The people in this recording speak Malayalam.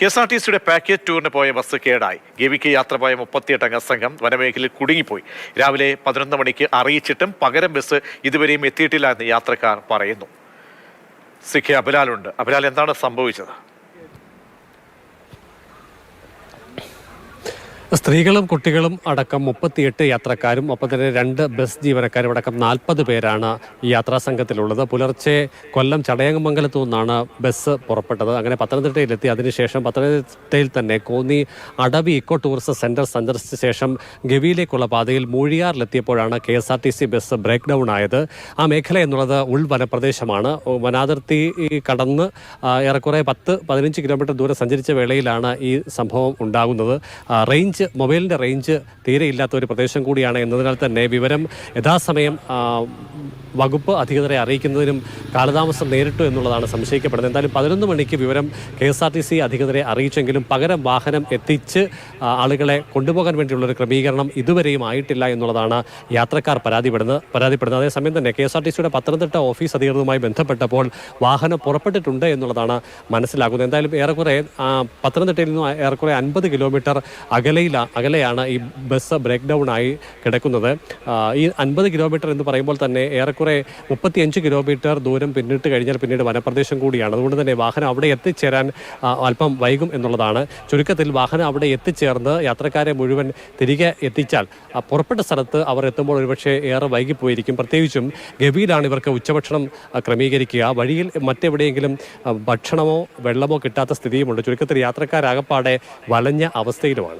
കെ എസ് ആർ ടി സിയുടെ പാക്കേജ് ടൂറിന് പോയ ബസ് കേടായി. ഗവിക്ക് യാത്ര പോയ അംഗ സംഘം വനമേഖലയിൽ കുടുങ്ങിപ്പോയി. രാവിലെ പതിനൊന്ന് മണിക്ക് അറിയിച്ചിട്ടും പകരം ബസ് ഇതുവരെയും എത്തിയിട്ടില്ല എന്ന് യാത്രക്കാർ പറയുന്നു. C K അബിലാലുണ്ട്. അബിലാൽ എന്താണ് സംഭവിച്ചത്? സ്ത്രീകളും കുട്ടികളും അടക്കം മുപ്പത്തിയെട്ട് യാത്രക്കാരും ഒപ്പം തന്നെ രണ്ട് ബസ് ജീവനക്കാരും അടക്കം നാൽപ്പത് പേരാണ് ഈ യാത്രാ സംഘത്തിലുള്ളത്. പുലർച്ചെ കൊല്ലം ചടയങ്ങമംഗലത്തു നിന്നാണ് ബസ് പുറപ്പെട്ടത്. അങ്ങനെ പത്തനംതിട്ടയിലെത്തി. അതിനുശേഷം പത്തനംതിട്ടയിൽ തന്നെ Konni Adavi eco tourism centre സന്ദർശിച്ച ശേഷം ഗവിയിലേക്കുള്ള പാതയിൽ മൂഴിയാറിലെത്തിയപ്പോഴാണ് K S R T C bus break down ആയത് ആ മേഖല എന്നുള്ളത് ഉൾവനപ്രദേശമാണ്. വനാതിർത്തി കടന്ന് ഏറെക്കുറെ പത്ത് പതിനഞ്ച് കിലോമീറ്റർ ദൂരം സഞ്ചരിച്ച വേളയിലാണ് ഈ സംഭവം ഉണ്ടാകുന്നത്. ആ, മൊബൈലിന്റെ റേഞ്ച് തീരെ ഇല്ലാത്ത ഒരു പ്രദേശം കൂടിയാണ് എന്നതിനാൽ തന്നെ വിവരം യഥാസമയം വകുപ്പ് അധികൃതരെ അറിയിക്കുന്നതിനും കാലതാമസം നേരിട്ടു എന്നുള്ളതാണ് സംശയിക്കപ്പെടുന്നത്. എന്തായാലും പതിനൊന്ന് മണിക്ക് വിവരം K S R T C അധികൃതരെ അറിയിച്ചെങ്കിലും പകരം വാഹനം എത്തിച്ച് ആളുകളെ കൊണ്ടുപോകാൻ വേണ്ടിയുള്ളൊരു ക്രമീകരണം ഇതുവരെയും ആയിട്ടില്ല എന്നുള്ളതാണ് യാത്രക്കാർ പരാതിപ്പെടുന്നത് പരാതിപ്പെടുന്നത്. അതേസമയം തന്നെ കെ എസ് ആർ ടി സിയുടെ പത്തനംതിട്ട ഓഫീസ് അധികൃതരുമായി ബന്ധപ്പെട്ടപ്പോൾ വാഹനം പുറപ്പെട്ടിട്ടുണ്ട് എന്നുള്ളതാണ് മനസ്സിലാക്കുന്നത് എന്തായാലും ഏറെക്കുറെ പത്തനംതിട്ടയിൽ നിന്ന് ഏറെക്കുറെ അൻപത് കിലോമീറ്റർ അകലയില അകലെയാണ് ഈ ബസ് ബ്രേക്ക് ഡൗൺ ആയി കിടക്കുന്നത് ഈ അൻപത് കിലോമീറ്റർ എന്ന് പറയുമ്പോൾ തന്നെ ഏറെക്കുറെ മുപ്പത്തിയഞ്ച് കിലോമീറ്റർ ദൂരം പിന്നിട്ട് കഴിഞ്ഞാൽ പിന്നീട് വനപ്രദേശം കൂടിയാണ്. അതുകൊണ്ട് തന്നെ വാഹനം അവിടെ എത്തിച്ചേരാൻ അല്പം വൈകും എന്നുള്ളതാണ്. ചുരുക്കത്തിൽ വാഹനം അവിടെ എത്തിച്ചേർന്ന് യാത്രക്കാരെ മുഴുവൻ തിരികെ എത്തിച്ചാൽ പുറപ്പെട്ട സ്ഥലത്ത് അവർ എത്തുമ്പോൾ ഒരുപക്ഷെ ഏറെ വൈകിപ്പോയിരിക്കും. പ്രത്യേകിച്ചും ഗവിയിലാണ് ഇവർക്ക് ഉച്ചഭക്ഷണം ക്രമീകരിക്കുക. വഴിയിൽ മറ്റെവിടെയെങ്കിലും ഭക്ഷണമോ വെള്ളമോ കിട്ടാത്ത സ്ഥിതിയുമുണ്ട്. ചുരുക്കത്തിൽ യാത്രക്കാരാകപ്പാടെ വലഞ്ഞ അവസ്ഥയിലുമാണ്.